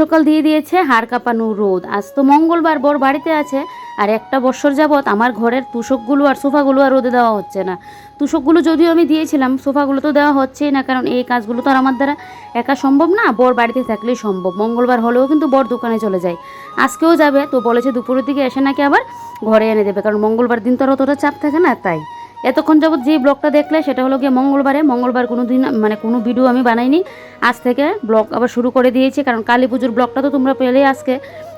সকাল দিয়ে দিয়েছে হাড় কাঁপানো রোদ। আজ তো মঙ্গলবার, বর বাড়িতে আছে। আর একটা বছর যাবৎ আমার ঘরের তুষকগুলো আর সোফাগুলো আর রোদে দেওয়া হচ্ছে না। তুষকগুলো যদিও আমি দিয়েছিলাম, সোফাগুলো তো দেওয়া হচ্ছেই না, কারণ এই কাজগুলো তো আর আমার দ্বারা একা সম্ভব না, বর বাড়িতে থাকলেই সম্ভব। মঙ্গলবার হলেও কিন্তু বর দোকানে চলে যায়। আজকেও যাবে, তো বলেছে দুপুরের দিকে এসে নাকি আবার ঘরে এনে দেবে, কারণ মঙ্গলবার দিন তো আর অতটা চাপ থাকে না, তাই। এতক্ষণ যাবত যে ব্লগটা দেখলে সেটা হলো গিয়ে মঙ্গলবারে, মঙ্গলবার কোনো দিন মানে কোনো ভিডিও আমি বানাইনি। আজ থেকে ব্লগ আবার শুরু করে দিয়েছি, কারণ কালী পুজোর ব্লগটা তো তোমরা পেলে আজকে।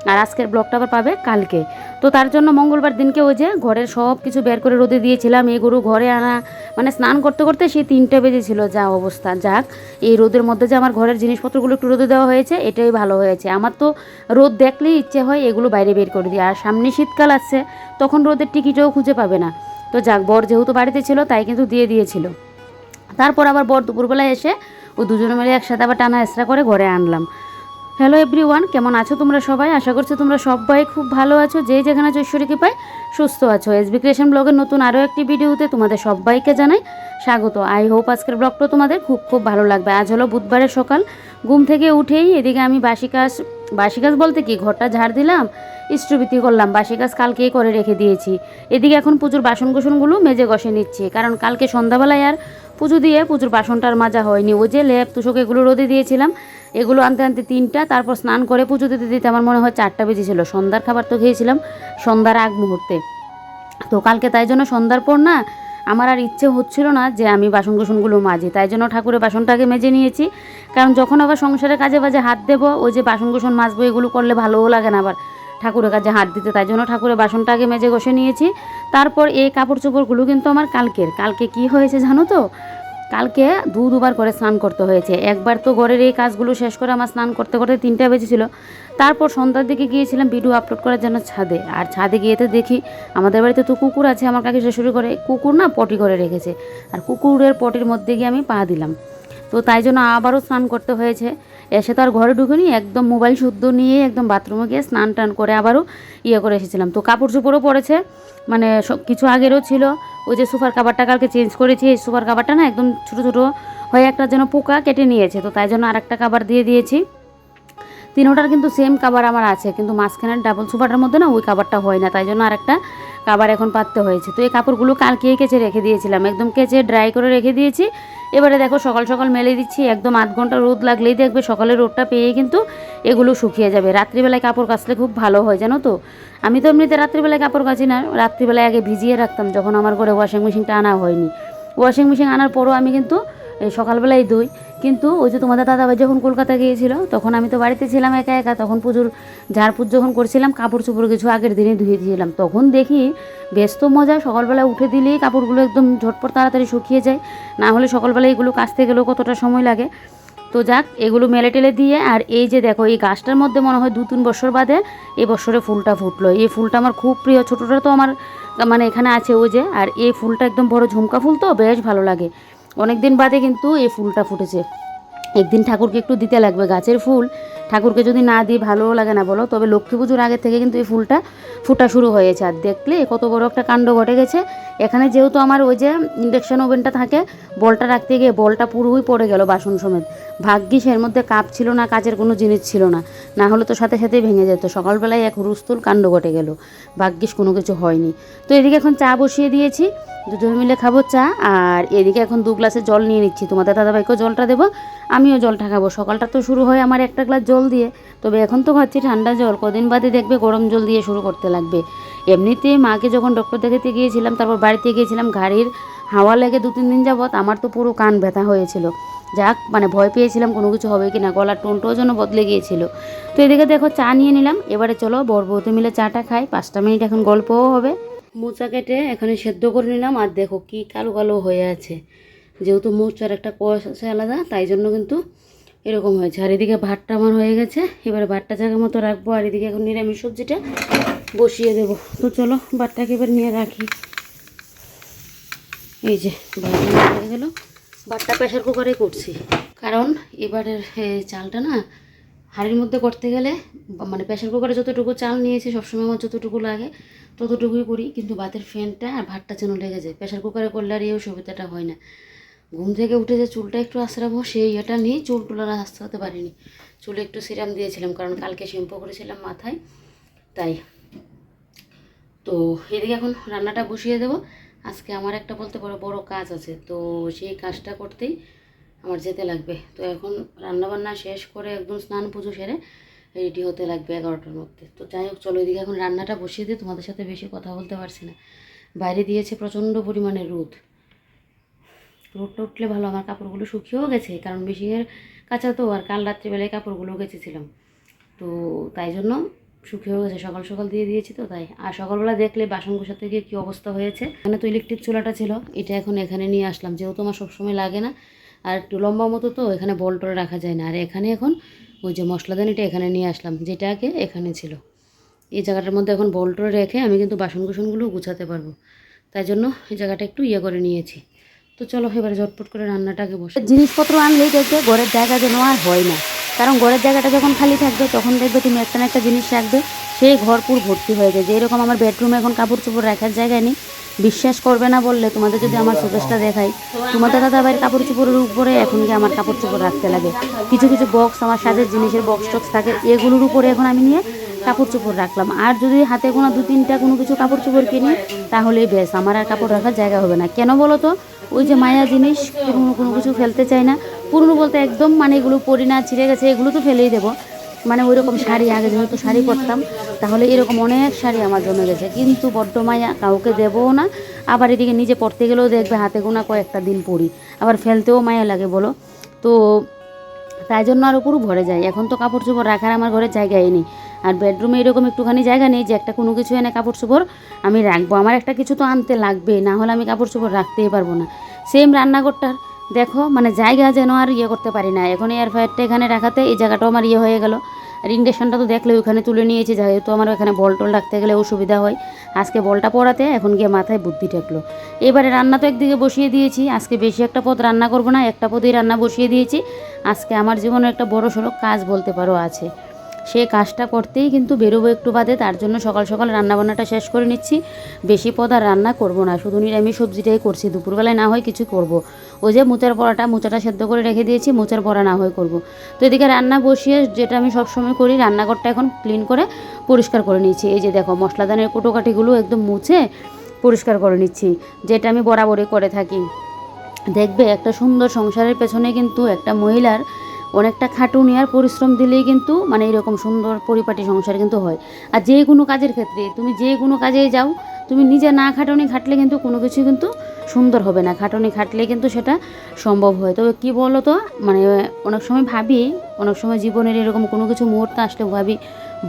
আর আজকের ব্লগটা আবার পাবে কালকে। তো তার জন্য মঙ্গলবার দিনকে ওই যে ঘরের সব কিছু বের করে রোদে দিয়েছিলাম, এই গরু ঘরে আনা মানে স্নান করতে করতে সেই তিনটে বেজেছিল যা অবস্থা। যাক, এই রোদের মধ্যে যে আমার ঘরের জিনিসপত্রগুলো একটু রোদে দেওয়া হয়েছে, এটাই ভালো হয়েছে। আমার তো রোদ দেখলেই ইচ্ছে হয় এগুলো বাইরে বের করে দিই। আর সামনে শীতকাল আসছে, তখন রোদের টিকিটও খুঁজে পাবে না। তো যাক, বর যেহেতু বাড়িতে ছিল, তাই কিন্তু দিয়ে দিয়েছিল। তারপর আবার বর দুপুরবেলায় এসে ও দুজনে মিলে একসাথে আবার টানা এসরা করে ঘরে আনলাম। হ্যালো এভরিওয়ান কেমন আছো তোমরা সবাই? আশা করছি তোমরা সবাই খুব ভালো আছো। যে যেখানে আছো ঈশ্বরীকে পাই সুস্থ আছো। এসবি ক্রিয়েশন ব্লগের নতুন আরও একটি ভিডিওতে তোমাদের সবাইকে জানাই স্বাগত। আই হোপ আজকের ব্লগটা তোমাদের খুব খুব ভালো লাগবে। আজ হলো বুধবারের সকাল। ঘুম থেকে উঠেই এদিকে আমি বাসি কাজ বাসি গাছ বলতে কি? ঘরটা ঝাড় দিলাম ইষ্টবিতি করলাম, বাসি গাছ কালকেই করে রেখে দিয়েছি। এদিকে এখন পুজোর বাসন কোসনগুলো মেজে গসে নিচ্ছি, কারণ কালকে সন্ধ্যাবেলায় আর পুজো দিয়ে পুজোর বাসনটার মাজা হয়নি। ওই যে লেপ, তুষক, এগুলো রোদে দিয়েছিলাম, এগুলো আনতে আনতে তিনটা, তারপর স্নান করে পুজো দিতে দিতে আমার মনে হয় চারটা বেজেছিল। সন্ধ্যার খাবার তো খেয়েছিলাম, সন্ধ্যার আগ মুহূর্তে। তো কালকে তাই জন্য সন্ধ্যার পর না আমার আর ইচ্ছে হচ্ছিল না যে আমি বাসন কুসনগুলো মাজি, তাই জন্য ঠাকুরের বাসনটাকে মেজে নিয়েছি। কারণ যখন আবার সংসারের কাজে বাজে হাত দেবো, ওই যে বাসন কুসন মাজবো, এগুলো করলে ভালোও লাগে না আবার ঠাকুরের কাছে হাত দিতে, তাই জন্য ঠাকুরের বাসনটাকে মেজে ঘষে নিয়েছি। তারপর এই কাপড় চোপড়গুলো কিন্তু আমার কালকের। কালকে কি হয়েছে জানো তো? কালকে দু দুবার করে স্নান করতে হয়েছে। একবার তো ঘরের এই কাজগুলো শেষ করে আমার স্নান করতে করতে তিনটা বেজেছিল। তারপর সন্ধ্যার দিকে গিয়েছিলাম ভিডিও আপলোড করার জন্য ছাদে। আর ছাদে গিয়ে তো দেখি আমাদের বাড়িতে তো কুকুর আছে, আমার কাকি শাশুড়ি করে কুকুর না পটি করে রেখেছে। আর কুকুরের পটির মধ্যে গিয়ে আমি পা দিলাম। তো তাই জন্য আবারও স্নান করতে হয়েছে। এসে তো আর ঘরে ঢুকিনি, একদম মোবাইল শুদ্ধ নিয়ে একদম বাথরুমে গিয়ে স্নান টান করে আবারও ইয়ে করে এসেছিলাম। তো কাপড় চোপড়ও পড়েছে মানে কিছু আগেরও ছিল। ওই যে সুপার কাবারটা কালকে চেঞ্জ করেছি, এই সুপার কাবারটা না একদম ছোটো ছোটো হয়ে একটা যেন পোকা কেটে নিয়েছে। তো তাই জন্য আরেকটা কাবার দিয়ে দিয়েছি। তিনোটার কিন্তু সেম কাবার আমার আছে, কিন্তু মাঝখানের ডাবল সুপারটার মধ্যে না ওই কাবারটা হয় না, তাই জন্য আরেকটা কাবার এখন পাততে হয়েছে। তো এই কাপড়গুলো কালকেই কেচে রেখে দিয়েছিলাম। একদম কেচে ড্রাই করে রেখে দিয়েছি। এবারে দেখো সকাল সকাল মেলে দিচ্ছি। একদম আধ ঘণ্টা রোদ লাগলেই দেখবে সকালে রোদটা পেয়ে কিন্তু এগুলো শুকিয়ে যাবে। রাত্রিবেলায় কাপড় কাচলে খুব ভালো হয়, জানো তো? আমি তো এমনিতে রাত্রিবেলায় কাপড় কাচি না। রাত্রিবেলায় আগে ভিজিয়ে রাখতাম, যখন আমার ঘরে ওয়াশিং মেশিনটা আনা হয়নি। ওয়াশিং মেশিন আনার পরও আমি কিন্তু এই সকালবেলায় ধুই কিন্তু ওই যে তোমাদের দাদাভাই যখন কলকাতা গিয়েছিল, তখন আমি তো বাড়িতে ছিলাম একা একা। তখন পুজোর ঝাড়পুর যখন করছিলাম কাপড় চোপড় কিছু আগের দিনে ধুয়ে দিয়েছিলাম। তখন দেখি ব্যস্ত মজা, সকালবেলা উঠে দিলেই কাপড়গুলো একদম ঝটপট তাড়াতাড়ি শুকিয়ে যায়। না হলে সকালবেলা এগুলো কাচতে গেলেও কতটা সময় লাগে। তো যাক, এগুলো মেলে টেলে দিয়ে, আর এই যে দেখো, এই গাছটার মধ্যে মনে হয় দু তিন বছর বাদে এই বছরে ফুলটা ফুটলো। এই ফুলটা আমার খুব প্রিয়, ছোটোটা তো আমার মানে এখানে আছে ওই যে, আর এই ফুলটা একদম বড় ঝুমকা ফুল তো, বেশ ভালো লাগে। অনেক দিন বাদে কিন্তু এই ফুলটা ফুটেছে। একদিন ঠাকুরকে একটু দিতে লাগবে গাছের ফুল। ঠাকুরকে যদি না দিই ভালোও লাগে না বলো। তবে লক্ষ্মী পুজোর আগে থেকে কিন্তু এই ফুলটা ফুটা শুরু হয়েছে। আর দেখলে কত বড় একটা কাণ্ড ঘটে গেছে। এখানে যেহেতু আমার ওই যে ইন্ডাকশান ওভেনটা থাকে, বলটা রাখতে গিয়ে বলটা পুরোই পড়ে গেল বাসন সমেত। ভাগ্যিস এর মধ্যে কাপ ছিল না, কাচের কোনো জিনিস ছিল না। না হলে তো সাথে সাথেই ভেঙে যেত। সকালবেলায় এক হুরুস্তুল কাণ্ড ঘটে গেল। ভাগ্যিস কোনো কিছু হয়নি। তো এদিকে এখন চা বসিয়ে দিয়েছি। দুজন মিলে খাব চা। আর এদিকে এখন দু গ্লাসে জল নিয়ে নিচ্ছি। তোমাদের দাদাভাইকেও জলটা দেবো, আমিও জলটা খাব। সকালটা তো শুরু হয় আমার একটা গ্লাস জল দিয়ে। তবে এখন তো খাচ্ছি ঠান্ডা জল, কদিন বাদে দেখবে গরম জল দিয়ে শুরু করতে লাগবে। এমনিতে মাকে যখন ডক্টর দেখাতে গিয়েছিলাম, তারপর বাড়িতে গিয়েছিলাম গাড়ির হাওয়া লেগে দু, তিন দিন যাবৎ আমার তো পুরো কান ব্যথা হয়েছিল। যাক মানে ভয় পেয়েছিলাম কোনো কিছু হবে কি না গলার টোনটাও যেন বদলে গিয়েছিল। তো এদিকে দেখো, চা নিয়ে নিলাম। এবারে চলো, বরবৌতে মিলে চাটা খাই। পাঁচটা মিনিট এখন গল্পও হবে। মোচা কেটে এখানে সেদ্ধ করে নিলাম। আর দেখো, কি কালো কালো হয়ে আছে। যেহেতু মোচার একটা কষ আছে আলাদা, তাই জন্য কিন্তু এরকম হয়েছে। আর এদিকে ভাতটা আমার হয়ে গেছে। এবারে ভাতটা জায়গা মতো রাখব, আর এদিকে এখন নিরামিষ সবজিটা বসিয়ে দেবো। তো চলো, ভাতটাকে এবার নিয়ে রাখি। এই যে ভাতটা হয়ে গেল। ভাতটা প্রেশার কুকারে করছি। কারণ এবারের চালটা না হাঁড়ির মধ্যে করতে গেলে মানে প্রেশার কুকারে যতটুকু চাল নিয়েছি, সবসময় আমার যতটুকু লাগে, ততটুকুই করি। কিন্তু ভাতের ফ্যানটা আর ভাতটা যেন লেগে যায়। প্রেশার কুকারে করলে আর এই সুবিধাটা হয় না। ঘুম থেকে উঠে যে চুলটা একটু আশ্রাবো সেই এটা নিয়ে চুল টুলার হতে পারিনি চুলে একটু সিরাম দিয়েছিলাম, কারণ কালকে শ্যাম্পু করেছিলাম মাথায়, তাই। তো এদিকে এখন রান্নাটা বসিয়ে দেবো। আজকে আমার একটা বলতে পারো বড় কাজ আছে, তো সেই কাজটা করতেই আমার যেতে লাগবে। তো এখন রান্নাবান্না শেষ করে একদম স্নান পুজো সেরে রেডি হতে লাগবে এগারোটার মধ্যে। তো যাই হোক, চলো এদিকে এখন রান্নাটা বসিয়ে দিই, তোমাদের সাথে বেশি কথা বলতে পারছি না। বাইরে দিয়েছে প্রচণ্ড পরিমাণে রোদ। রোদটা উঠলে ভালো, আমার কাপড়গুলো শুকিয়েও গেছে, কারণ মেশিনের কাঁচা তো, আর কাল রাত্রিবেলায় কাপড়গুলো গেছেছিলাম। তো তাই জন্য শুকিয়েও গেছে, সকাল সকাল দিয়ে দিয়েছি তো, তাই। আর সকালবেলা দেখলে বাসন গোছাতে গিয়ে কী অবস্থা হয়েছে? এখানে তো ইলেকট্রিক চুলাটা ছিল, এটা এখন এখানে নিয়ে আসলাম, যেহেতু আমার সবসময় লাগে না। আর একটু লম্বা মতো তো, এখানে বলটরে রাখা যায় না। আর এখানে এখন ওই যে মশলাদানিটা এখানে নিয়ে আসলাম যেটা আগে এখানে ছিল। এই জায়গাটার মধ্যে এখন বলটরে রেখে আমি কিন্তু বাসন কুসনগুলো গুছাতে পারব। তাই জন্য এই জায়গাটা একটু ইয়ে করে নিয়েছি। তো চলো এবারে ঝটপট করে রান্নাটাকে বসে। জিনিসপত্র আনলেই দেখবে ঘরের জায়গা যেন আর হয় না। কারণ ঘরের জায়গাটা যখন খালি থাকবে, তখন দেখবে তুমি একটা একটা জিনিস রাখবে, সেই ঘর পুর ভর্তি হয়ে যায়। যেরকম আমার বেডরুমে এখন কাপড় চোপড় রাখার জায়গায় নেই, বিশ্বাস করবে না বললে তোমাদের যদি আমার সুদেশটা দেখাই, তোমাদের দাদা ভাইয়ের কাপড় চোপড়ের উপরে এখন গিয়ে আমার কাপড় চোপড় রাখতে লাগে। কিছু কিছু বক্স আমার সাজের জিনিসের বক্স টক্স থাকে, এগুলোর উপরে এখন আমি নিয়ে কাপড় চোপড় রাখলাম। আর যদি হাতে কোনো দু, তিনটা কোনো কিছু কাপড় চোপড় কিনি তাহলেই বেশ, আমার আর কাপড় রাখার জায়গা হবে না। কেন বলো তো? ওই যে মায়া জিনিস, পুরনো কোনো কিছু ফেলতে চাই না। পুরনো বলতে একদম মানে এগুলো পরি না, ছিঁড়ে গেছে, এগুলো তো ফেলেই দেবো। মানে ওই রকম শাড়ি, আগে যেহেতু শাড়ি পরতাম, তাহলে এরকম অনেক শাড়ি আমার জমে গেছে। কিন্তু বড্ড মায়া, কাউকে দেবও না। আবার এদিকে নিজে পড়তে গেলেও দেখবে হাতে গোনা কয়েকটা দিন পরি। আবার ফেলতেও মায়া লাগে, বলো? তো তাই জন্য আর পুরো ভরে যায় এখন তো কাপড় চোপড় রাখার আমার ঘরে জায়গায় নেই। আর বেডরুমে এরকম একটুখানি জায়গা নেই যে একটা কোনো কিছু এনে কাপড় চোপড় আমি রাখব। আমার একটা কিছু তো আনতে লাগবে, না হলে আমি কাপড় চোপড় রাখতেই পারব না। সেম রান্নাঘরটার। দেখো মানে জায়গা যেন আর ইয়ে করতে পারি না। এখন এয়ার ফ্রায়ারটা এখানে রাখাতে এই জায়গাটাও আমার ইয়ে হয়ে গেল। আর ইন্ডাকশনটা তো দেখলে ওখানে তুলে নিয়েছি, যেহেতু আমার ওখানে বল টল রাখতে গেলে অসুবিধা হয়। আজকে বলটা পড়াতে, এখন গিয়ে মাথায় বুদ্ধি ঠেকলো। এবারে রান্না তো একদিকে বসিয়ে দিয়েছি। আজকে বেশি একটা পদ রান্না করব না, একটা পদেই রান্না বসিয়ে দিয়েছি। আজকে আমার জীবনে একটা বড় সড়ো কাজ বলতে পারো আছে। সে কাজটা করতেই কিন্তু বেরোবো একটু বাদে, তার জন্য সকাল সকাল রান্নাবান্নাটা শেষ করে নিচ্ছি। বেশি পদ আর রান্না করব না, শুধু নিরামিষ সবজিটাই করছি, দুপুরবেলায় না হয় কিছু করব। ওই যে মোচার পড়াটা মোচাটা সেদ্ধ করে রেখে দিয়েছি, মোচার পড়া না হয় করব। তো এদিকে রান্না বসিয়ে যেটা আমি সবসময় করি, রান্নাঘরটা এখন ক্লিন করে পরিষ্কার করে নিচ্ছি এই যে দেখো, মশলাদানের কুটোকাঠিগুলো একদম মুছে পরিষ্কার করে নিচ্ছি, যেটা আমি বরাবরই করে থাকি। দেখবে একটা সুন্দর সংসারের পেছনে কিন্তু একটা মহিলার অনেকটা খাটুনি আর পরিশ্রম দিলেই কিন্তু মানে এরকম সুন্দর পরিপাটি সংসার কিন্তু হয়। আর যে কোনো কাজের ক্ষেত্রে, তুমি যে কোনো কাজে যাও, তুমি নিজে না খাটুনি খাটলে কিন্তু কোনো কিছু কিন্তু সুন্দর হবে না। খাটুনি খাটলে কিন্তু সেটা সম্ভব হয়। তবে কী বলো তো মানে অনেক সময় ভাবি, অনেক সময় জীবনের এরকম কোনো কিছু মুহূর্ত আসলে ভাবি,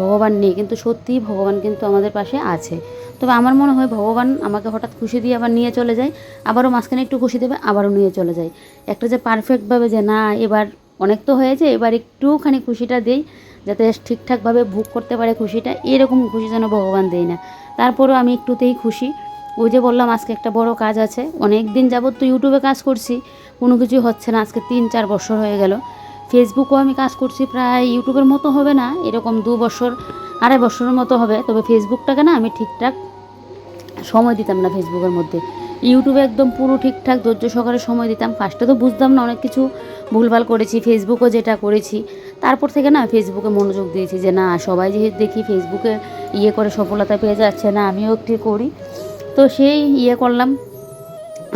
ভগবান নেই, কিন্তু সত্যিই ভগবান কিন্তু আমাদের পাশে আছে। তবে আমার মনে হয় ভগবান আমাকে হঠাৎ খুশি দিয়ে আবার নিয়ে চলে যায়, আবারও মাঝখানে একটু খুশি দেবে, আবারও নিয়ে চলে যায়। একটা যে পারফেক্টভাবে যে না, এবার অনেক তো হয়েছে, এবার একটুখানি খুশিটা দেই, যাতে ঠিকঠাকভাবে ভোগ করতে পারে খুশিটা, এরকম খুশি যেন ভগবান দেয় না। তারপরেও আমি একটুতেই খুশি। ওই যে বললাম, আজকে একটা বড় কাজ আছে। অনেক দিন যাবত তো ইউটিউবে কাজ করছি, কোনো কিছু হচ্ছে না, আজকে তিন চার বছর হয়ে গেল। ফেসবুকও আমি কাজ করছি প্রায়, ইউটিউবের মতো হবে না, এরকম দু বছর, আড়াই বছরের মতো হবে, তবে ফেসবুকটাকে না আমি ঠিকঠাক সময় দিতাম না ফেসবুকের মধ্যে। ইউটিউবে একদম পুরো ঠিকঠাক ধৈর্য সহকারে সময় দিতাম। ফার্স্টে তো বুঝতাম না, অনেক কিছু ভুলভাল করেছি ফেসবুকও যেটা করেছি। তারপর থেকে না ফেসবুকে মনোযোগ দিয়েছি যে না, সবাই যেহেতু দেখি ফেসবুকে ইয়ে করে সফলতা পেয়ে যাচ্ছে, না আমিও একটু করি। তো সেই ইয়ে করলাম।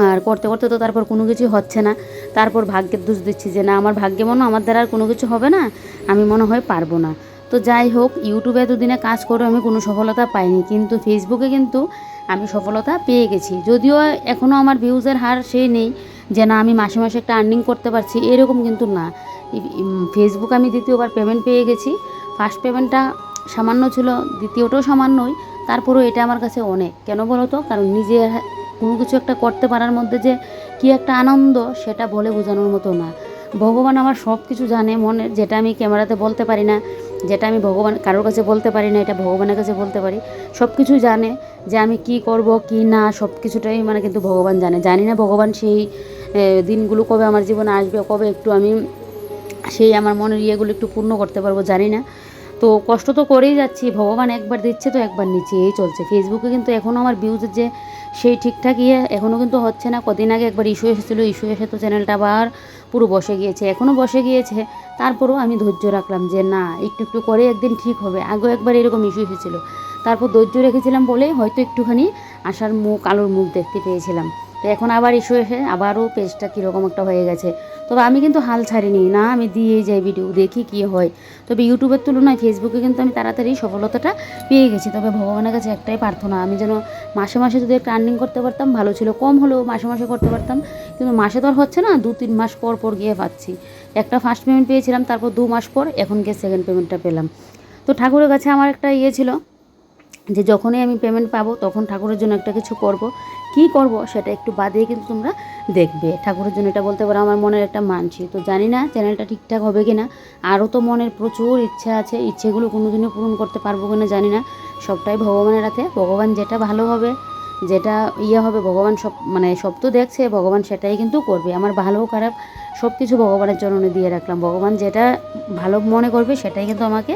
আর করতে করতে তো তারপর কোনো কিছু হচ্ছে না। তারপর ভাগ্যের দোষ দিচ্ছি যে না, আমার ভাগ্যে মনে আমার দ্বারা আর কোনো কিছু হবে না, আমি মনে হয় পারব না। তো যাই হোক, ইউটিউবে এতদিনে কাজ করে আমি কোনো সফলতা পাইনি। কিন্তু ফেসবুকে কিন্তু আমি সফলতা পেয়ে গেছি। যদিও এখনও আমার ভিউজের হার সেই নেই যে না, আমি মাসে মাসে একটা আর্নিং করতে পারছি, এরকম কিন্তু না। ফেসবুক আমি দ্বিতীয়বার পেমেন্ট পেয়ে গেছি। ফার্স্ট পেমেন্টটা সামান্য ছিল, দ্বিতীয়টাও সামান্যই, তারপরেও এটা আমার কাছে অনেক। কেন বলো তো? কারণ নিজে কোনো কিছু একটা করতে পারার মধ্যে যে কী একটা আনন্দ, সেটা বলে বোঝানোর মতো না। ভগবান আমার সব কিছু জানে, মনের যেটা আমি ক্যামেরাতে বলতে পারি না, যেটা আমি ভগবান, কারোর কাছে বলতে পারি না, এটা ভগবানের কাছে বলতে পারি সব কিছু জানে। যে আমি কি করব, কি না সব কিছুটাই মানে কিন্তু ভগবান জানে। জানি না ভগবান সেই দিনগুলো কবে আমার জীবনে আসবে, কবে একটু আমি সেই আমার মনের ইয়েগুলো একটু পূর্ণ করতে পারব, জানি না। তো কষ্ট তো করেই যাচ্ছি, ভগবান একবার দিচ্ছে তো একবার নিচ্ছে, এই চলছে। ফেসবুকে কিন্তু এখনও আমার ভিউজের যে সেই ঠিকঠাক ইয়ে এখনও কিন্তু হচ্ছে না। কদিন আগে একবার ইস্যু এসেছিল, ইস্যু এসে তো চ্যানেলটা আবার পুরো বসে গিয়েছে এখনও বসে গিয়েছে। তারপরেও আমি ধৈর্য রাখলাম যে না, একটু একটু করে একদিন ঠিক হবে। আগেও একবার এরকম ইস্যু এসেছিল। তারপর ধৈর্য রেখেছিলাম বলেই হয়তো একটুখানি আশার মুখ, আলোর মুখ দেখতে পেয়েছিলাম। তো এখন আবার ইস্যু এসে আবারও পেজটা কীরকম একটা হয়ে গেছে। তবে আমি কিন্তু হাল ছাড়িনি। না, আমি দিয়েই যাই ভিডিও দেখি কী হয়। তবে ইউটিউবের তুলনায় ফেসবুকে কিন্তু আমি তাড়াতাড়ি সফলতাটা পেয়ে গেছি। তবে ভগবানের কাছে একটাই প্রার্থনা, আমি যেন মাসে মাসে যদি একটা আর্নিং করতে পারতাম, ভালো ছিল। কম হলেও মাসে মাসে করতে পারতাম। কিন্তু মাসে তো আর হচ্ছে না, দু তিন মাস পর পর গিয়ে পাচ্ছি। একটা ফার্স্ট পেমেন্ট পেয়েছিলাম, তারপর দু মাস পর এখন গিয়ে সেকেন্ড পেমেন্টটা পেলাম। তো ঠাকুরের কাছে আমার একটা ইয়ে ছিল যে যখনই আমি পেমেন্ট পাবো, তখন ঠাকুরের জন্য একটা কিছু করব। কি করব সেটা একটু বাদিয়ে কিন্তু তোমরা দেখবে। ঠাকুরের জন্য এটা বলতে পারো আমার মনের একটা মানছি। তো জানি না চ্যানেলটা ঠিকঠাক হবে কি না আরও তো মনের প্রচুর ইচ্ছা আছে। ইচ্ছেগুলো কোনো দিনও পূরণ করতে পারব কিনা জানি না। সবটাই ভগবানের হাতে। ভগবান যেটা ভালো হবে, যেটা ইয়ে হবে, ভগবান সব মানে সব তো দেখছে, ভগবান সেটাই কিন্তু করবে। আমার ভালো খারাপ সব কিছু ভগবানের চরণে দিয়ে রাখলাম। ভগবান যেটা ভালো মনে করবে সেটাই কিন্তু আমাকে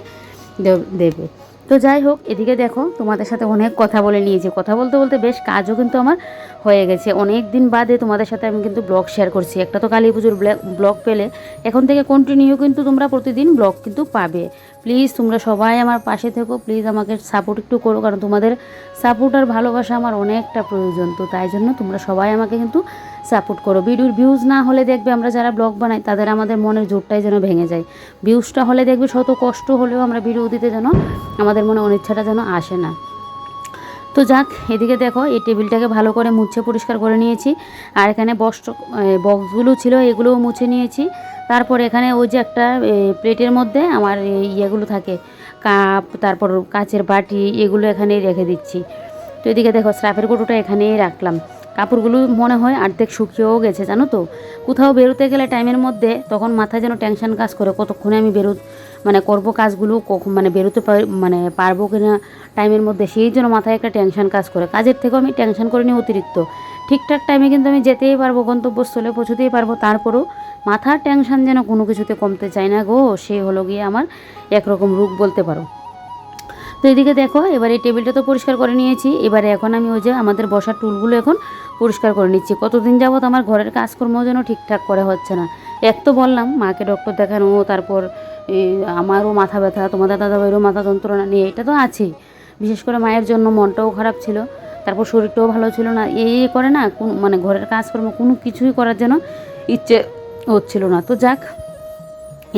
দেবে। তো যাই হোক, এদিকে দেখো, তোমাদের সাথে অনেক কথা বলে নিয়েছি। কথা বলতে বলতে বেশ কাজও কিন্তু আমার হয়ে গেছে। অনেক দিন বাদে তোমাদের সাথে আমি কিন্তু ব্লগ শেয়ার করছি। একটা তো কালী পুজোর ব্লগ পেলে, এখন থেকে কন্টিনিউ কিন্তু তোমরা প্রতিদিন ব্লগ কিন্তু পাবে। প্লিজ তোমরা সবাই আমার পাশে থেকো প্লিজ আমাকে সাপোর্ট একটু করো, কারণ তোমাদের সাপোর্ট আর ভালোবাসা আমার অনেকটা প্রয়োজন। তো তাই জন্য তোমরা সবাই আমাকে কিন্তু সাপোর্ট করো। ভিডিওর ভিউজ না হলে দেখবে আমরা যারা ব্লগ বানাই, তাদের আমাদের মনের জোরটাই যেন ভেঙে যায়। ভিউজটা হলে দেখবে শত কষ্ট হলেও আমরা ভিডিও দিতে যেন আমাদের মনে অনিচ্ছাটা যেন আসে না। তো যাক, এদিকে দেখো, এই টেবিলটাকে ভালো করে মুছে পরিষ্কার করে নিয়েছি। আর এখানে বস্ট বক্সগুলো ছিল, এগুলোও মুছে নিয়েছি। তারপর এখানে ওই যে একটা প্লেটের মধ্যে আমার ইয়েগুলো থাকে। কাপ, তারপর কাচের বাটি, এগুলো এখানেই রেখে দিচ্ছি। তো এদিকে দেখো, স্রাফের কৌটোটা এখানেই রাখলাম। কাপড়গুলো মনে হয় অর্ধেক শুকিয়েও গেছে, জানো তো? কোথাও বেরোতে গেলে টাইমের মধ্যে তখন মাথায় যেন টেনশন কাজ করে, কতক্ষণে আমি বেরো মানে করব কাজগুলো কখন মানে বেরোতে মানে পারব কি না টাইমের মধ্যে, সেই জন্য মাথায় একটা টেনশন কাজ করে। কাজের থেকেও আমি টেনশন করে নিই অতিরিক্ত। ঠিকঠাক টাইমে কিন্তু আমি যেতেই পারব, গন্তব্যস্থলে পৌঁছতেই পারব, তারপরও মাথার টেনশন যেন কোনো কিছুতে কমতে চায় না গো, সে হলো গিয়ে আমার একরকম রূপ বলতে পারো। তো এদিকে দেখো, এবার এই টেবিলটা তো পরিষ্কার করে নিয়েছি, এবারে এখন আমি ওই যে আমাদের বসার টুলগুলো এখন পরিষ্কার করে নিচ্ছি। কতদিন যাবত আমার ঘরের কাজকর্ম যেন ঠিকঠাক করে হচ্ছে না। এক তো বললাম, মাকে ডক্টর দেখানো, তারপর আমারও মাথা ব্যথা, তোমাদের দাদাভাইয়েরও মাথা যন্ত্রণা নিয়ে, এটা তো আছেই। বিশেষ করে মায়ের জন্য মনটাও খারাপ ছিল, তারপর শরীরটাও ভালো ছিল না এই করে না, কোন মানে ঘরের কাজকর্ম কোনো কিছুই করার জন্য ইচ্ছে হচ্ছিল না। তো যাক,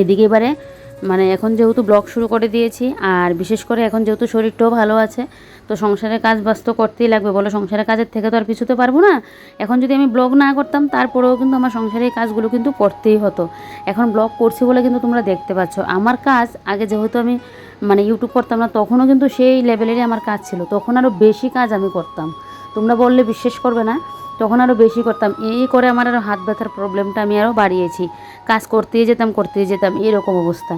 এদিকে এবারে মানে এখন যেহেতু ব্লগ শুরু করে দিয়েছি, আর বিশেষ করে এখন যেহেতু শরীরটাও ভালো আছে, তো সংসারের কাজ ব্যস্ত করতেই লাগবে। বলো, সংসারের কাজের থেকে তো আর পিছুতে পারব না? এখন যদি আমি ব্লগ না করতাম, তারপরেও কিন্তু আমার সংসারের কাজগুলো কিন্তু করতেই হতো। এখন ব্লগ করছি বলে কিন্তু তোমরা দেখতে পাচ্ছ। আমার কাজ, আগে যেহেতু আমি মানে ইউটিউব করতাম না, তখনও কিন্তু সেই লেভেলেরই আমার কাজ ছিল। তখন আরও বেশি কাজ আমি করতাম। তোমরা বললে বিশ্বাস করবে না। তখন আরও বেশি করতাম। এই করে আমার আরও হাত ব্যথার প্রবলেমটা আমি আরও বাড়িয়েছি। কাজ করতেই যেতাম করতেই যেতাম, এরকম অবস্থা।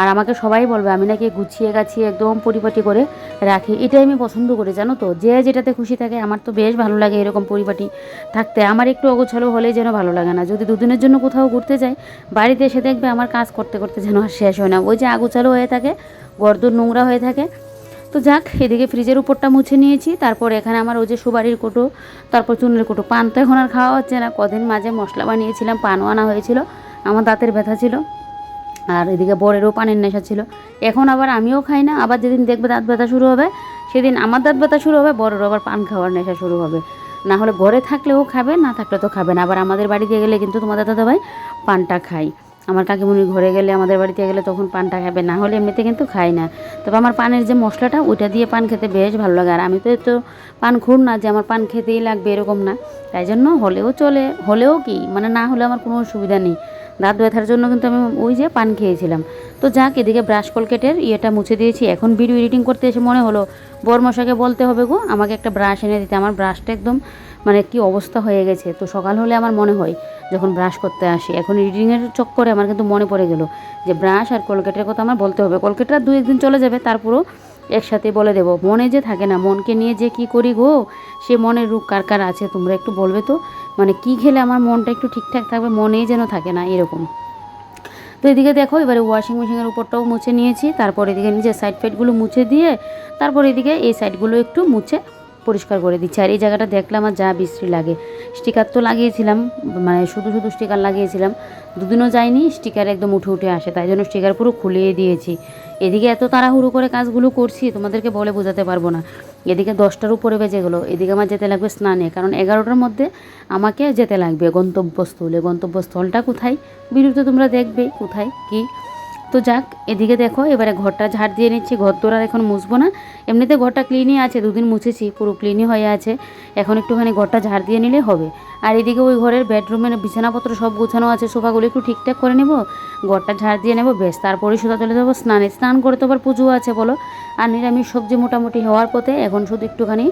আর আমাকে সবাই বলবে, আমি নাকি গুছিয়ে গাছিয়ে একদম পরিপাটি করে রাখি। এটাই আমি পছন্দ করি, জানো তো? যে যেটাতে খুশি থাকে, আমার তো বেশ ভালো লাগে এরকম পরিপাটি থাকতে। আমার একটু অগোছালো হলেই যেন ভালো লাগে না। যদি দুদিনের জন্য কোথাও ঘুরতে যাই, বাড়িতে এসে দেখবে আমার কাজ করতে করতে যেন আর শেষ হয় না। ওই যে আগুচালো হয়ে থাকে গর্দ নোংরা হয়ে থাকে তো যাক, এদিকে ফ্রিজের উপরটা মুছে নিয়েছি। তারপর এখানে আমার ওই যে সুবারির কোটো, তারপর চুনের কোটো। পান তো এখন আর খাওয়া হচ্ছে না। কদিন মাঝে মশলা বানিয়েছিলাম, পানও আনা হয়েছিল। আমার দাঁতের ব্যথা ছিল। আর এদিকে বরেরও পানের নেশা ছিল। এখন আবার আমিও খাই না। আবার যেদিন দেখবে দাঁত ব্যথা শুরু হবে, সেদিন আমার দাঁত ব্যথা শুরু হবে, বরেরও আবার পান খাওয়ার নেশা শুরু হবে। না হলে ঘরে থাকলেও খাবে, না থাকলে তো খাবে না। আবার আমাদের বাড়িতে গেলে কিন্তু তোমাদের দাদাভাই পানটা খাই আমার কাকিমুনির ঘরে গেলে, আমাদের বাড়িতে গেলে তখন পানটা খাবে, না হলে এমনিতে কিন্তু খাই না। তবে আমার পানের যে মশলাটা, ওইটা দিয়ে পান খেতে বেশ ভালো লাগে। আর আমি তো তো পান খুর না যে আমার পান খেতেই লাগবে, এরকম না। তাই জন্য হলেও চলে, হলেও কি মানে না হলে আমার কোনো অসুবিধা নেই। দাঁত ব্যথার জন্য কিন্তু আমি ওই যে পান খেয়েছিলাম। তো যাক, এদিকে ব্রাশ কলকেটের ইয়েটা মুছে দিয়েছি। এখন ভিডিও এডিটিং করতে এসে মনে হলো বরমশাকে বলতে হবে গো, আমাকে একটা ব্রাশ এনে দিতে। আমার ব্রাশটা একদম মানে কি অবস্থা হয়ে গেছে। তো সকাল হলে আমার মনে হয় যখন ব্রাশ করতে আসি, এখন এডিটিংয়ের চক্করে আমার কিন্তু মনে পড়ে গেল যে ব্রাশ আর কলকেটের কথা আমার বলতে হবে। কলকেটটা দু একদিন চলে যাবে, তারপরও একসাথে বলে দেবো। মনে যে থাকে না, মনকে নিয়ে যে কি করি গো, সে মনের রূপ কার কার আছে, তোমরা একটু বলবে তো? মানে কি খেলে আমার মনটা একটু ঠিকঠাক থাকবে, মনেই যেন থাকে না এরকম। তো এদিকে দেখো, এবারে ওয়াশিং মেশিনের উপরটাও মুছে নিয়েছি, তারপর এদিকে নিজের সাইড ফাইডগুলো মুছে দিয়ে, তারপর এদিকে এই সাইডগুলো একটু মুছে পরিষ্কার করে দিচ্ছি। আর এই জায়গাটা দেখলে আমার যা বিশ্রী লাগে। স্টিকার তো লাগিয়েছিলাম মানে শুধু শুধু স্টিকার লাগিয়েছিলাম। দুদিনও যায়নি, স্টিকার একদম উঠে উঠে আসে, তাই জন্য স্টিকার পুরো খুলিয়ে দিয়েছি। এদিকে এত তাড়াহুড়ো করে কাজগুলো করছি, তোমাদেরকে বলে বোঝাতে পারব না। এদিকে দশটার উপরে বেজে গেলো, এদিকে আমার যেতে লাগবে স্নানে, কারণ এগারোটার মধ্যে আমাকে যেতে লাগবে গন্তব্যস্থলে। গন্তব্যস্থলটা কোথায়? বিরুদ্ধে তোমরা দেখবে কোথায়, কী? তো যাক, এদিকে দেখো, এবারে ঘরটা ঝাড় দিয়ে নিচ্ছি, ঘর তোর আর এখন মুছবো না। এমনিতে ঘরটা ক্লিনই আছে, দুদিন মুছেছি, পুরো ক্লিনই হয়ে আছে। এখন একটুখানি ঘরটা ঝাড় দিয়ে নিলে হবে। আর এদিকে ওই ঘরের বেডরুমের বিছানাপত্র সব গোছানো আছে, সোফাগুলো একটু ঠিকঠাক করে নেব, ঘরটা ঝাড় দিয়ে নেব বেশ তারপরে সোজা চলে যাব, স্নানে। স্নান করে তো আবার পুজো আছে, বলো। আর নিরামিষ সবজি মোটামুটি হওয়ার পথে এখন শুধু একটুখানি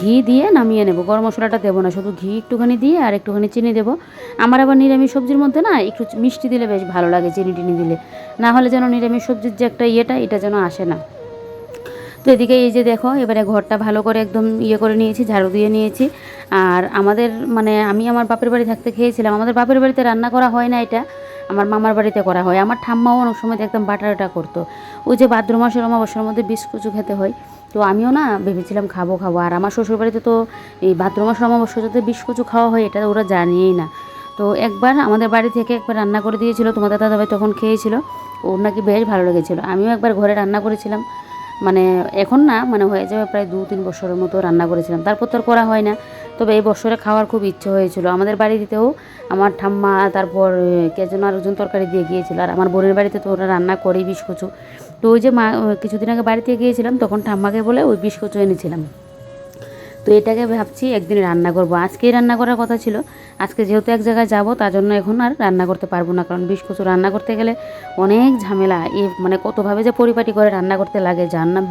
ঘি দিয়ে নামিয়ে নেব। গরম মশলাটা দেবো না, শুধু ঘি একটুখানি দিয়ে আর একটুখানি চিনি দেবো। আমার আবার নিরামিষ সবজির মধ্যে না একটু মিষ্টি দিলে বেশ ভালো লাগে, চিনি টিনি দিলে। না হলে যেন নিরামিষ সবজির যে একটা ইয়েটা, এটা যেন আসে না। তো এদিকে এই যে দেখো, এবারে ঘরটা ভালো করে একদম ইয়ে করে নিয়েছি, ঝাড়ু দিয়ে নিয়েছি। আর আমাদের মানে আমি আমার বাপের বাড়ি থাকতে খেয়েছিলাম, আমাদের বাপের বাড়িতে রান্না করা হয় না এটা, আমার মামার বাড়িতে করা হয়। আমার ঠাম্মাও অনেক সময় দেখতাম বাটাটা করতো। ওই যে ভাদ্র মাসের অমাবস্যার মধ্যে বিস্কুচু খেতে হয়। তো আমিও না ভেবেছিলাম খাব খাব। আর আমার শ্বশুরবাড়িতে তো এই ভাদ্র মাসের অমাবস্যা যাতে বিস্কুচু খাওয়া হয়, এটা ওরা জানিয়েই না। তো একবার আমাদের বাড়ি থেকে একবার রান্না করে দিয়েছিল, তোমাদের দাদাভাই তখন খেয়েছিল। ওর নাকি বেশ ভালো লেগেছিলো। আমিও একবার ঘরে রান্না করেছিলাম। মানে এখন না মানে হয়ে যাবে প্রায় দু তিন বছরের মতো রান্না করেছিলাম। তারপর তো করা হয় না। তবে এই বছরে খাওয়ার খুব ইচ্ছে হয়েছিল। আমাদের বাড়িতেও আমার ঠাম্মা, তারপর কে যেন আরেকজন তরকারি দিয়ে গিয়েছিল। আর আমার বোনের বাড়িতে তো ওরা রান্না করেই বিষ কচু তো ওই যে মা কিছুদিন আগে বাড়িতে গিয়েছিলাম, তখন ঠাম্মাকে বলে ওই বিষ কচু এনেছিলাম। তো এটাকে ভাবছি একদিন রান্না করব। আজকেই রান্না করার কথা ছিল। আজকে যেহেতু এক জায়গায় যাব, তার জন্য এখন আর রান্না করতে পারব না। কারণ বিষ রান্না করতে গেলে অনেক ঝামেলা। এ মানে কতভাবে যে পরিপাটি করে রান্না করতে লাগে, যার নাম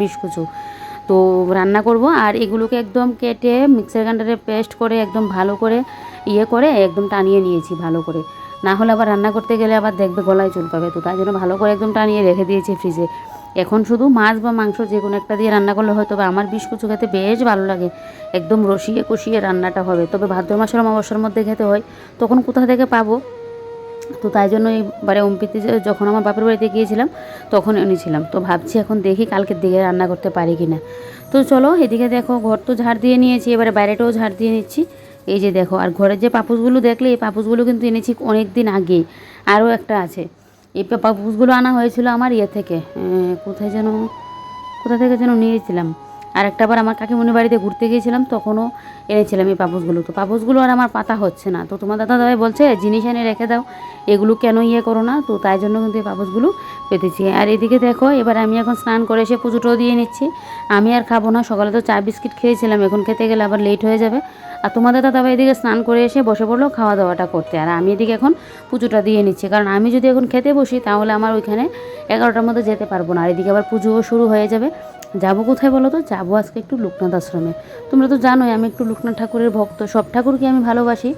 তো রান্না করব আর এগুলোকে একদম কেটে মিক্সার গ্রাইন্ডারে পেস্ট করে একদম ভালো করে ইয়ে করে একদম টানিয়ে নিয়েছি ভালো করে। না হলে আবার রান্না করতে গেলে আবার দেখবে গলায় চুল পাবে তো তাই জন্য ভালো করে একদম টানিয়ে রেখে দিয়েছি ফ্রিজে এখন শুধু মাছ বা মাংস যে কোনো একটা দিয়ে রান্না করলে হয়তো বা আমার বিষ কুচু খেতে বেশ ভালো লাগে। একদম রসিয়ে কষিয়ে রান্নাটা হবে। তবে ভাদ্র মাসের অমাবস্যার মধ্যে খেতে হয়, তখন কোথা থেকে পাবো? তো তাই জন্য এইবারে অম্পিতে যখন আমার বাপের বাড়িতে গিয়েছিলাম, তখন এনেছিলাম তো ভাবছি এখন দেখি কালকের দিকে রান্না করতে পারি কি না তো চলো এদিকে দেখো, ঘর তো ঝাড় দিয়ে নিয়েছি, এবারে বাইরেটাও ঝাড় দিয়ে নিচ্ছি। এই যে দেখো, আর ঘরের যে পাপুসগুলো দেখলে, এই পাপুসগুলো কিন্তু এনেছি অনেক দিন আগে। আরও একটা আছে। এই পাপুসগুলো আনা হয়েছিল আমার ইয়ে থেকে কোথায় যেন, কোথা থেকে যেন নিয়েছিলাম। আর একটা বার আমার কাকিমণির বাড়িতে ঘুরতে গিয়েছিলাম, তখনও এনেছিলাম এই পাপোশগুলো। তো পাপোশগুলো আর আমার পাতা হচ্ছে না। তো তোমার দাদা দাদাই বলছে, জিনিস এনে রেখে দাও, এগুলো কেন ইয়ে করো না? তো তাই জন্য কিন্তু এই পাপোশগুলো পেতেছি। আর এদিকে দেখো, এবার আমি এখন স্নান করে এসে পুজোটাও দিয়ে নিচ্ছি। আমি আর খাব না, সকালে তো চা, বিস্কিট খেয়েছিলাম, এখন খেতে গেলে আবার লেট হয়ে যাবে। আর তোমাদের দাদা এদিকে স্নান করে এসে বসে পড়ল খাওয়া দাওয়াটা করতে। আর আমি এদিকে এখন পুজোটা দিয়ে নিচ্ছি। কারণ আমি যদি এখন খেতে বসি, তাহলে আমার ওইখানে এগারোটার মধ্যে যেতে পারব না। আর এদিকে আবার পুজোও শুরু হয়ে যাবে। যাব কোথায় বলো তো? যাব আজকে একটু লোকনাথ আশ্রমে। তোমরা তো জানোই আমি একটু লোকনাথ ঠাকুরের ভক্ত। সব ঠাকুরকে আমি ভালোবাসি।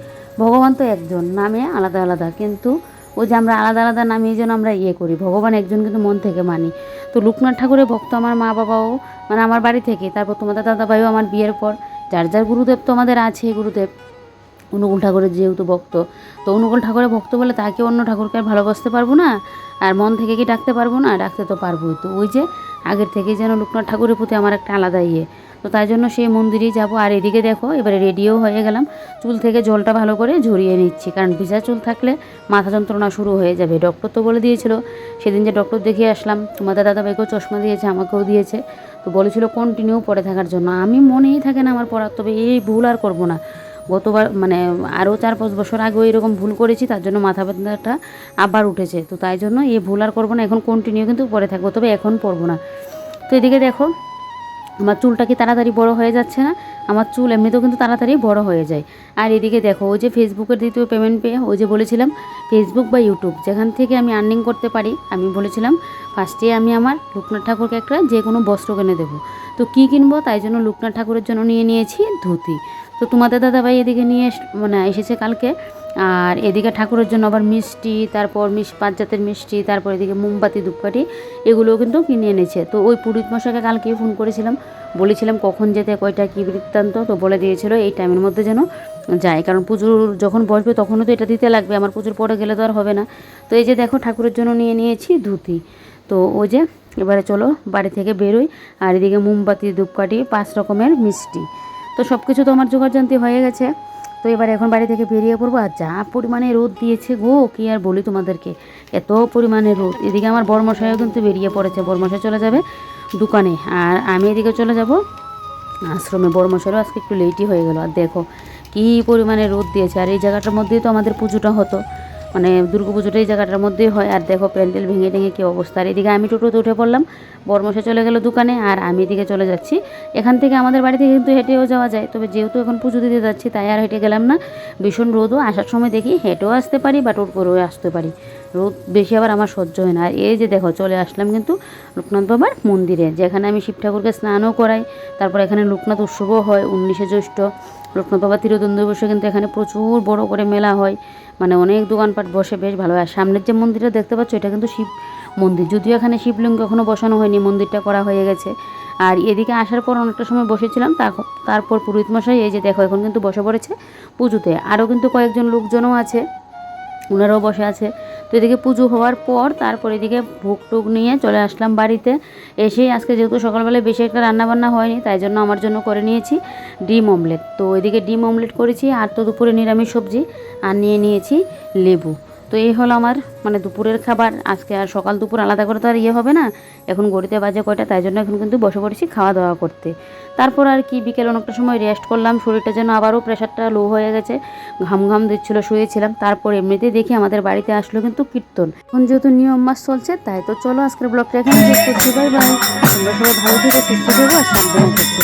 ভগবান তো একজন, নামে আলাদা আলাদা। কিন্তু ওই যে আমরা আলাদা আলাদা নামে এই জন্য আমরা ইয়ে করি, ভগবান একজন কিন্তু মন থেকে মানি। তো লোকনাথ ঠাকুরের ভক্ত আমার মা বাবাও মানে আমার বাড়ি থেকে, তারপর তোমাদের দাদা ভাইও আমার বিয়ের পর, যার যার গুরুদেব তো আমাদের আছে গুরুদেব, অনুকূল ঠাকুরের যেহেতু ভক্ত। তো অনুকূল ঠাকুরের ভক্ত বলে তাকে অন্য ঠাকুরকে আর ভালোবাসতে পারব না, আর মন থেকে কি ডাকতে পারব না? ডাকতে তো পারবোই। তো ওই যে আগের থেকে যেন লোকনাথ ঠাকুরের প্রতি আমার একটা আলাদা ইয়ে। তো তাই জন্য সেই মন্দিরেই যাব। আর এদিকে দেখো, এবারে রেডিও হয়ে গেলাম। চুল থেকে জলটা ভালো করে ঝরিয়ে নিচ্ছি। কারণ ভিজা চুল থাকলে মাথা যন্ত্রণা শুরু হয়ে যাবে। ডক্টর তো বলে দিয়েছিল, সেদিন যে ডক্টর দেখিয়ে আসলাম, তোমাদের দাদা ভাইকেও চশমা দিয়েছে, আমাকেও দিয়েছে। তো বলেছিল কন্টিনিউ পরে থাকার জন্য। আমি মনেই থাকে না আমার পড়ার, তবে এই ভুল আর করব না। গতবার মানে আরও চার পাঁচ বছর আগেও এরকম ভুল করেছি, তার জন্য মাথা ব্যথাটা আবার উঠেছে। তো তাই জন্য এই ভুল আর করব না, এখন কন্টিনিউ কিন্তু পরে থাকব, তবে এখন পরবো না। তো এদিকে দেখো, আমার চুলটা কি তাড়াতাড়ি বড় হয়ে যাচ্ছে না? আমার চুল এমনিতেও কিন্তু তাড়াতাড়ি বড় হয়ে যায়। আর এদিকে দেখো, ওই যে ফেসবুকের দ্বিতীয় পেমেন্ট পেয়ে ওই যে বলেছিলাম ফেসবুক বা ইউটিউব যেখান থেকে আমি আর্নিং করতে পারি, আমি বলেছিলাম ফার্স্টে আমি আমার লোকনাথ ঠাকুরকে একটা যে কোনো বস্ত্র কিনে দেবো। তো কী কিনবো? তাই জন্য লোকনাথ ঠাকুরের জন্য নিয়ে নিয়েছি ধুতি। তো তোমাদের দাদাভাই এদিকে নিয়ে মানে এসেছে কালকে। আর এদিকে ঠাকুরের জন্য আবার মিষ্টি, তারপর মিস পাঁচ জাতের মিষ্টি, তারপর এদিকে মোমবাতি, ধূপকাঠি, এগুলোও কিন্তু কিনে এনেছে। তো ওই পুরোহিত মশাইকে কালকেই ফোন করেছিলাম। বলেছিলাম কখন যেতে, কয়টা, কী বৃত্তান্ত, তো বলে দিয়েছিল এই টাইমের মধ্যে যেন যায়। কারণ পুজোর যখন বসবে তখনও তো এটা দিতে লাগবে, আমার পুজোর পরে গেলে তো আর হবে না। তো এই যে দেখো ঠাকুরের জন্য নিয়ে নিয়েছি ধুতি। তো ওই যে, এবারে চলো বাড়ি থেকে বেরোই। আর এদিকে মোমবাতি, ধূপকাঠি, পাঁচ রকমের মিষ্টি। তো সব কিছু তো আমার জোগাড় জানতে হয়ে গেছে। তো এবার এখন বাড়ি থেকে বেরিয়ে পড়ব আর যা পরিমাণে রোদ দিয়েছে গো, কি আর বলি তোমাদেরকে। এত পরিমাণে রোদ। এদিকে আমার বর্মশাইও কিন্তু বেরিয়ে পড়েছে। বর্মশাই চলে যাবে দোকানে। আর আমি এদিকে চলে যাব আশ্রমে। বর্মশাইও আজকে একটু লেটই হয়ে গেল। আর দেখো, কী পরিমাণে রোদ দিয়েছে। আর এই জায়গাটার মধ্যেই তো আমাদের পুজোটা হতো। মানে দুর্গা পুজোটা এই জায়গাটার মধ্যেই হয়। আর দেখো, প্যান্ডেল ভেঙে ভেঙে কী অবস্থা। আর এদিকে আমি টোটোতে উঠে পড়লাম। বর্মশা চলে গেল দোকানে আর আমি এদিকে চলে যাচ্ছি। এখান থেকে আমাদের বাড়ি থেকে কিন্তু হেঁটেও যাওয়া যায়। তবে যেহেতু এখন পুজো দিতে যাচ্ছি, তাই আর হেঁটে গেলাম না। ভীষণ রোদও। আসার সময় দেখি হেঁটেও আসতে পারি বা টোট করেও আসতে পারি। রোদ বেশি আবার আমার সহ্য হয় না। আর এই যে দেখো, চলে আসলাম কিন্তু লোকনাথ বাবার মন্দিরে, যেখানে আমি শিব ঠাকুরকে স্নানও করাই। তারপর এখানে লোকনাথ উৎসবও হয়, উনিশে জ্যৈষ্ঠ। লোকনাথ বাবা তিরোদন্দ বসে কিন্তু এখানে প্রচুর বড় করে মেলা হয়। মানে অনেক দোকানপাট বসে, বেশ ভালো। আর সামনের যে মন্দিরটা দেখতে পাচ্ছ, এটা কিন্তু শিব মন্দির। যদিও এখানে শিবলিঙ্গ এখনও বসানো হয়নি, মন্দিরটা করা হয়ে গেছে। আর এদিকে আসার পর অনেকটা সময় বসেছিলাম, তার- তারপর পুরোহিত মশাই, এই যে দেখো, এখন কিন্তু বসে পড়েছে পুজোতে। আরও কিন্তু কয়েকজন লোকজনও আছে ওনারাও বসে আছে। তো এদিকে পুজো হওয়ার পর তারপর এদিকে ভোগ টুক নিয়ে চলে আসলাম বাড়িতে। এসেই আজকে যেহেতু সকালবেলায় বেশি একটা রান্নাবান্না হয়নি, তাই জন্য আমার জন্য করে নিয়েছি ডিম অমলেট। তো এদিকে ডিম অমলেট করেছি, আর তো দুপুরে নিরামিষ সবজি, আর নিয়ে নিয়েছি লেবু। তো এই হলো আমার মানে দুপুরের খাবার। আজকে আর সকাল দুপুর আলাদা করে তো আর ইয়ে হবে না। এখন গড়িতে বাজে কয়টা, তাই জন্য এখন কিন্তু বসে পড়েছি খাওয়া দাওয়া করতে। তারপর আর কি, বিকেল অনেকটা সময় রেস্ট করলাম। শরীরটা যেন আবারও প্রেশারটা লো হয়ে গেছে। ঘাম ঘাম দিচ্ছিল, শুয়েছিলাম। তারপর এমনিতেই দেখি আমাদের বাড়িতে আসলো কিন্তু কীর্তন। এখন যেহেতু নিয়ম মাস চলছে, তাই তো চলো আজকের ব্লগটা এখানে শেষ করছি। বাই বাই সবাই ভালো থেকো, সুস্থ থেকো, আর সাবধানে থেকো।